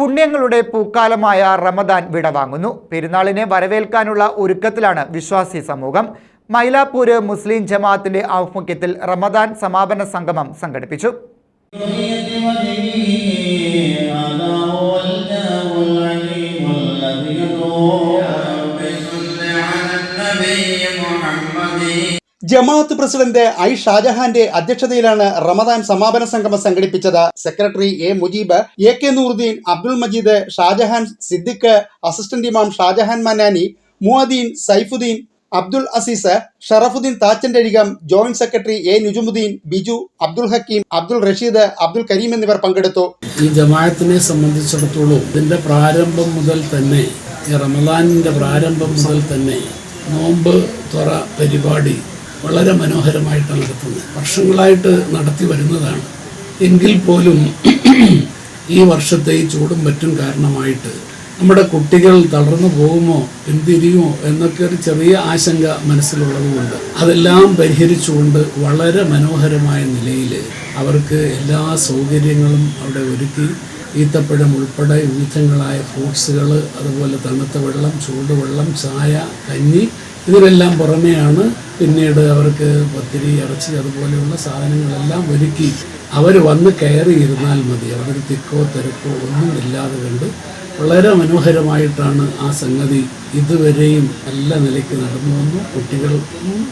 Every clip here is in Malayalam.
പുണ്യങ്ങളുടെ പൂക്കാലമായ റമദാൻ വിടവാങ്ങുന്നു പെരുന്നാളിനെ വരവേൽക്കാനുള്ള ഒരുക്കത്തിലാണ് വിശ്വാസി സമൂഹം മൈലാപ്പൂര് മുസ്ലിം ജമാഅത്തിന്റെ ആഭിമുഖ്യത്തിൽ റമദാൻ സമാപന സംഗമം സംഘടിപ്പിച്ചു هذا هو الجاه العليم الذي رب صل على النبي محمد ജമാഅത്ത് പ്രസിഡന്റ് ഐ ഷാജഹാന്റെ അധ്യക്ഷതയിലാണ് റമദാൻ സമാപന സംഗമം സംഘടിപ്പിച്ചത്. Secretary A Mujeeb A K Nooruddin Abdul Majeed Shajahan Siddique assistant ഇമാം ഷാജഹാൻ മനാനി മുഅദീൻ Saifuddin Abdul Azeez Sharafuddin താച്ചൻഡഴികം joint secretary A Nujumuddin Biju Abdul Hakeem Abdul Rasheed Abdul Kareem എന്നിവർ പങ്കെടുത്തു. ഈ ജമാഅത്തിനെ സംബന്ധിച്ചിടത്തോളം ഇതിന്റെ പ്രാരംഭം മുതൽ തന്നെ ഈ റമദാനിന്റെ പ്രാരംഭം മുതൽ തന്നെ നോമ്പ് തുറ പരിപാടി വളരെ മനോഹരമായിട്ടാണ് നടത്തുന്നത് വർഷങ്ങളായിട്ട് നടത്തി വരുന്നതാണ്. എങ്കിൽ പോലും ഈ വർഷത്തെ ഈ ചൂടും മറ്റും കാരണമായിട്ട് നമ്മുടെ കുട്ടികൾ തളർന്നു പോകുമോ പിന്തിരിയുമോ എന്നൊക്കെ ഒരു ചെറിയ ആശങ്ക മനസ്സിലുള്ളതുകൊണ്ട് അതെല്ലാം പരിഹരിച്ചുകൊണ്ട് വളരെ മനോഹരമായ നിലയിൽ അവർക്ക് എല്ലാ സൗകര്യങ്ങളും അവിടെ ഒരുക്കി ഈത്തപ്പഴം ഉൾപ്പെടെ വിവിധങ്ങളായ ഫ്രൂട്ട്സുകൾ അതുപോലെ തണുത്ത വെള്ളം ചൂടുവെള്ളം ചായ കഞ്ഞി ഇതിനെല്ലാം പുറമെയാണ് പിന്നീട് അവർക്ക് പത്തിരി ഇറച്ചി അതുപോലെയുള്ള സാധനങ്ങളെല്ലാം ഒരുക്കി അവർ വന്ന് കയറി ഇരുന്നാൽ മതി. അവിടൊരു തിക്കോ തിരക്കോ ഒന്നും ഇല്ലാതെ കണ്ട് വളരെ മനോഹരമായിട്ടാണ് ആ സംഗതി ഇതുവരെയും നല്ല നിലയ്ക്ക് നടന്നു വന്നു. കുട്ടികളും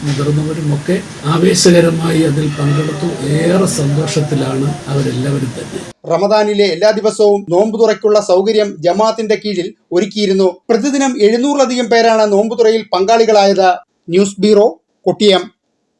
മുതിർന്നവരുമൊക്കെ ആവേശകരമായി അതിൽ പങ്കെടുത്തു. ഏറെ സന്തോഷത്തിലാണ് അവരെല്ലാവരും തന്നെ. റമദാനിലെ എല്ലാ ദിവസവും നോമ്പ് തുറയ്ക്കുള്ള സൗകര്യം ജമാഅത്തിന്റെ കീഴിൽ ഒരുക്കിയിരുന്നു. പ്രതിദിനം എഴുന്നൂറിലധികം പേരാണ് നോമ്പ് തുറയിൽ പങ്കാളികളായത്. News bureau Kottiyam